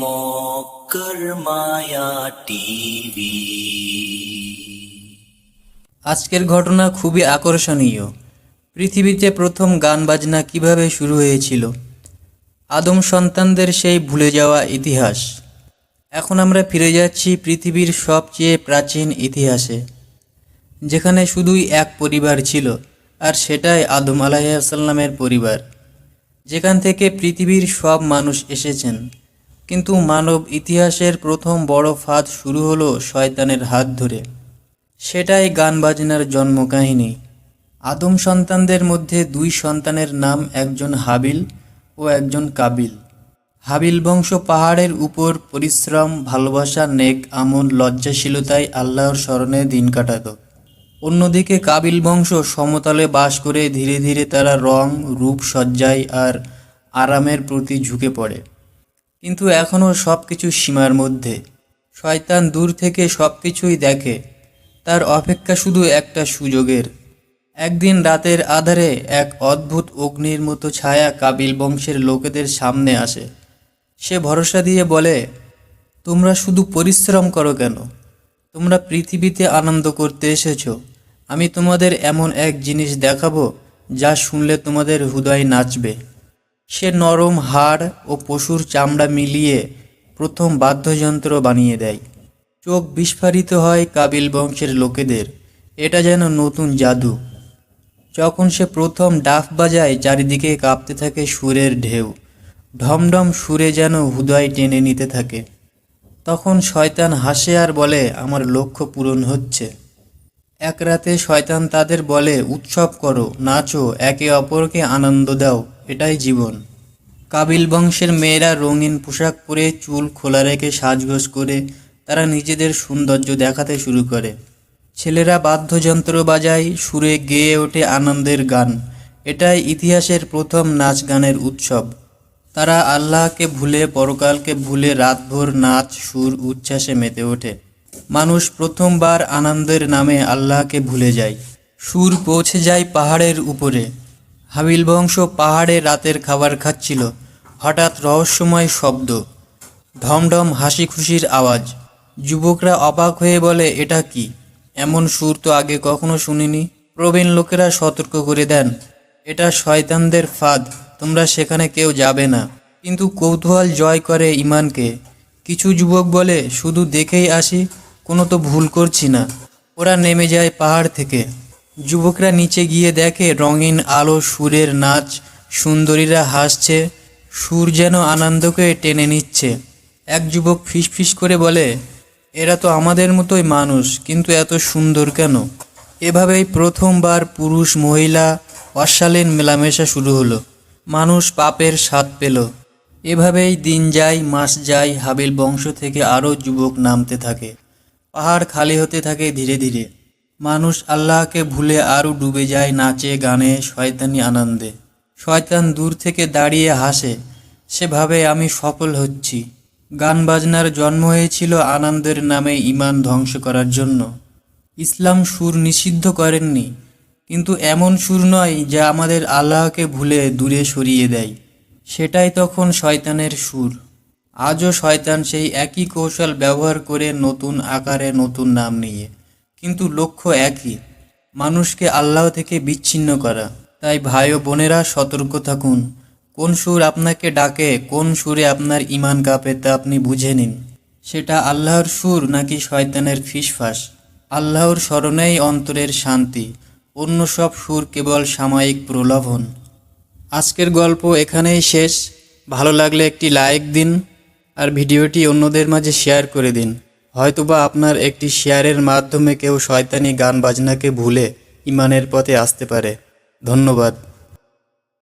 মক্কর মায়া TV আজকের ঘটনা খুবই আকর্ষণীয়। পৃথিবীতে প্রথম গান বাজনা কীভাবে শুরু হয়েছিল? আদম সন্তানদের সেই ভুলে যাওয়া ইতিহাস। এখন আমরা ফিরে যাচ্ছি পৃথিবীর সবচেয়ে প্রাচীন ইতিহাসে, যেখানে শুধুই এক পরিবার ছিল, আর সেটাই আদম আলাহিসাল্লামের পরিবার, যেখান থেকে পৃথিবীর সব মানুষ এসেছেন। কিন্তু মানব ইতিহাসের প্রথম বড় ফাঁদ শুরু হলো শয়তানের হাত ধরে। সেটাই গান বাজনার জন্ম কাহিনী আদম সন্তানদের মধ্যে দুই সন্তানের নাম একজন হাবিল ও একজন কাবিল। হাবিল বংশ পাহাড়ের উপর পরিশ্রম, ভালোবাসা, নেক আমল লজ্জাশীলতায় আল্লাহর স্মরণে দিন কাটাত। অন্যদিকে কাবিল বংশ সমতলে বাস করে ধীরে ধীরে তারা রং, রূপ সজ্জায় আর আরামের প্রতি ঝুঁকে পড়ে। কিন্তু এখনও সব কিছু সীমার মধ্যে। শয়তান দূর থেকে সব কিছুই দেখে। তার অপেক্ষা শুধু একটা সুযোগের। একদিন রাতের আধারে এক অদ্ভুত অগ্নির মতো ছায়া কাবিল বংশের লোকেদের সামনে আসে। সে ভরসা দিয়ে বলে, তোমরা শুধু পরিশ্রম করো কেন? তোমরা পৃথিবীতে আনন্দ করতে এসেছ। আমি তোমাদের এমন এক জিনিস দেখাবো যা শুনলে তোমাদের হৃদয় নাচবে। সে নরম হাড় ও পশুর চামড়া মিলিয়ে প্রথম বাদ্যযন্ত্র বানিয়ে দেয়। চোখ বিস্ফারিত হয় কাবিল বংশের লোকেদের। এটা যেন নতুন জাদু। যখন সে প্রথম ডাফ বাজায়, চারিদিকে কাঁপতে থাকে সুরের ঢেউ। ঢমঢম সুরে যেন হৃদয় টেনে নিতে থাকে। তখন শয়তান হাসে আর বলে, আমার লক্ষ্য পূরণ হচ্ছে। এক রাতে শয়তান তাদের বলে, উৎসব করো, নাচো, একে অপরকে আনন্দ দাও। এটাই জীবন। কাবিল বংশের মেয়েরা রঙিন পোশাক পরে চুল খোলা রেখে সাজগোজ করে তারা নিজেদের সৌন্দর্য দেখাতে শুরু করে। ছেলেরা বাদ্যযন্ত্র বাজায়, সুরে গেয়ে ওঠে আনন্দের গান। এটাই ইতিহাসের প্রথম নাচ গানের উৎসব। তারা আল্লাহকে ভুলে, পরকালকে ভুলে রাতভর নাচ, সুর, উচ্ছ্বাসে মেতে ওঠে। মানুষ প্রথমবার আনন্দের নামে আল্লাহকে ভুলে যায়। সুর পৌঁছে যায় পাহাড়ের উপরে। হাবিল বংশ পাহাড়ে রাতের খাবার খাচ্ছিল। হঠাৎ রহস্যময় শব্দ, ঢমঢম হাসি খুশির আওয়াজ। যুবকরা অবাক হয়ে বলে, এটা কি? এমন সুর তো আগে কখনো শুনিনি। প্রবীণ লোকেরা সতর্ক করে দেন। এটা শয়তানদের ফাঁদ, তোমরা সেখানে কেউ যাবে না। কিন্তু কৌতূহল জয় করে ইমানকে। কিছু যুবক বলে, শুধু দেখেই আসি, কোনো তো ভুল করছি না। ওরা নেমে যায় পাহাড় থেকে। যুবকরা নিচে গিয়ে দেখে রঙিন আলো সুরের নাচ, সুন্দরীরা হাসছে, সুর যেন আনন্দকে টেনে নিচ্ছে। এক যুবক ফিসফিস করে বলে, এরা তো আমাদের মতোই মানুষ, কিন্তু এত সুন্দর কেন? এভাবেই প্রথমবার পুরুষ মহিলা অশালীন মেলামেশা শুরু হলো। মানুষ পাপের স্বাদ পেল। এভাবেই দিন যায়, মাস যায়, হাবিল বংশ থেকে আরও যুবক নামতে থাকে। পাহাড় খালি হতে থাকে ধীরে ধীরে। মানুষ আল্লাহকে ভুলে আরও ডুবে যায় নাচে, গানে, শয়তানি আনন্দে। শয়তান দূর থেকে দাঁড়িয়ে হাসে, সেভাবে আমি সফল হচ্ছি। গান বাজনার জন্ম হয়েছিল আনন্দের নামে ইমান ধ্বংস করার জন্য। ইসলাম সুর নিষিদ্ধ করেননি, কিন্তু এমন সুর নয় যা আমাদের আল্লাহকে ভুলে দূরে সরিয়ে দেয়। সেটাই তখন শয়তানের সুর। আজও শয়তান সেই একই কৌশল ব্যবহার করে নতুন আকারে নতুন নাম নিয়ে। কিন্তু লক্ষ্য একই, মানুষকে আল্লাহ থেকে বিচ্ছিন্ন করা। তাই ভাই ও বোনেরা সতর্ক থাকুন। কোন সুর আপনাকে ডাকে, কোন সুরে আপনার ইমান কাঁপে তা আপনি বুঝে নিন। সেটা আল্লাহর সুর নাকি শয়তানের ফিসফাস? আল্লাহর স্মরণেই অন্তরের শান্তি। অন্য সব সুর কেবল সাময়িক প্রলোভন। আজকের গল্প এখানেই শেষ। ভালো লাগলে একটি লাইক দিন আর ভিডিওটি অন্যদের মাঝে শেয়ার করে দিন। হয়তোবা আপনার একটি শেয়ারের মাধ্যমে কেউ শয়তানি গান বাজনাকে ভুলে ইমানের পথে আসতে পারে। ধন্যবাদ।